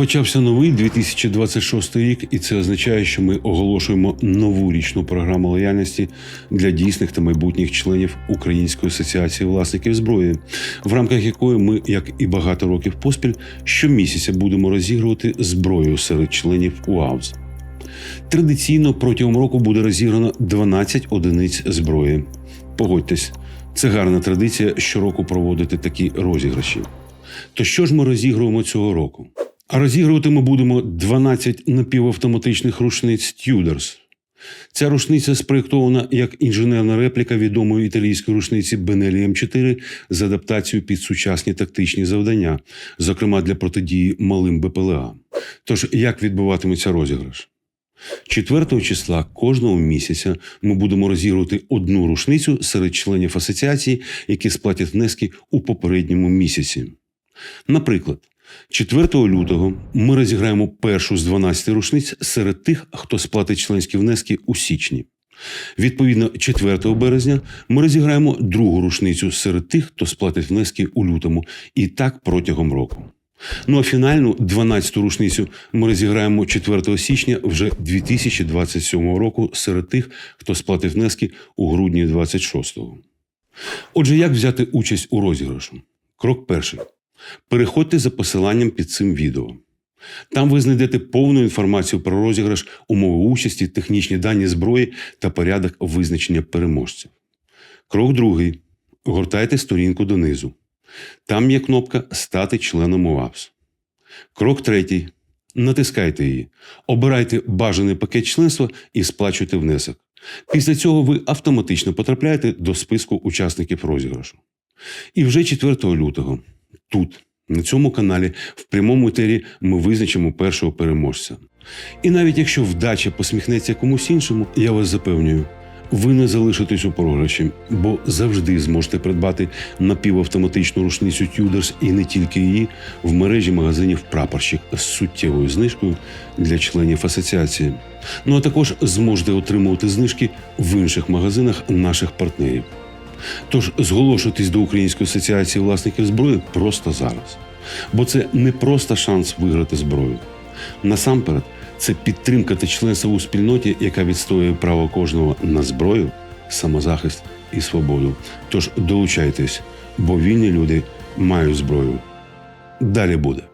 Почався новий 2026 рік, і це означає, що ми оголошуємо нову річну програму лояльності для дійсних та майбутніх членів Української асоціації власників зброї, в рамках якої ми, як і багато років поспіль, щомісяця будемо розігрувати зброю серед членів УАВЗ. Традиційно протягом року буде розіграно 12 одиниць зброї. Погодьтесь, це гарна традиція щороку проводити такі розіграші. То що ж ми розігруємо цього року? А розігрувати ми будемо 12 напівавтоматичних рушниць Tudors. Ця рушниця спроєктована як інженерна репліка відомої італійської рушниці Benelli M4 з адаптацією під сучасні тактичні завдання, зокрема для протидії малим БПЛА. Тож, як відбуватиметься розіграш? 4 числа кожного місяця ми будемо розігрувати одну рушницю серед членів асоціації, які сплатять внески у попередньому місяці. Наприклад, 4 лютого ми розіграємо першу з 12 рушниць серед тих, хто сплатить членські внески у січні. Відповідно, 4 березня ми розіграємо другу рушницю серед тих, хто сплатить внески у лютому, і так протягом року. Ну а фінальну 12-ту рушницю ми розіграємо 4 січня вже 2027 року серед тих, хто сплатить внески у грудні 26-го. Отже, як взяти участь у розіграшу? Крок перший. Переходьте за посиланням під цим відео. Там ви знайдете повну інформацію про розіграш, умови участі, технічні дані зброї та порядок визначення переможців. Крок другий. Гортайте сторінку донизу. Там є кнопка Стати членом УАВС. Крок третій. Натискайте її. Обирайте бажаний пакет членства і сплачуйте внесок. Після цього ви автоматично потрапляєте до списку учасників розіграшу. І вже 4 лютого тут, на цьому каналі, в прямому етері ми визначимо першого переможця. І навіть якщо вдача посміхнеться комусь іншому, я вас запевнюю, ви не залишитесь у програші, бо завжди зможете придбати напівавтоматичну рушницю Tudors і не тільки її в мережі магазинів прапорщик з суттєвою знижкою для членів асоціації. Ну а також зможете отримувати знижки в інших магазинах наших партнерів. Тож зголошуйтесь до Української асоціації власників зброї просто зараз. Бо це не просто шанс виграти зброю. Насамперед, це підтримка та членство у спільноті, яка відстоює право кожного на зброю, самозахист і свободу. Тож долучайтесь, бо вільні люди мають зброю. Далі буде.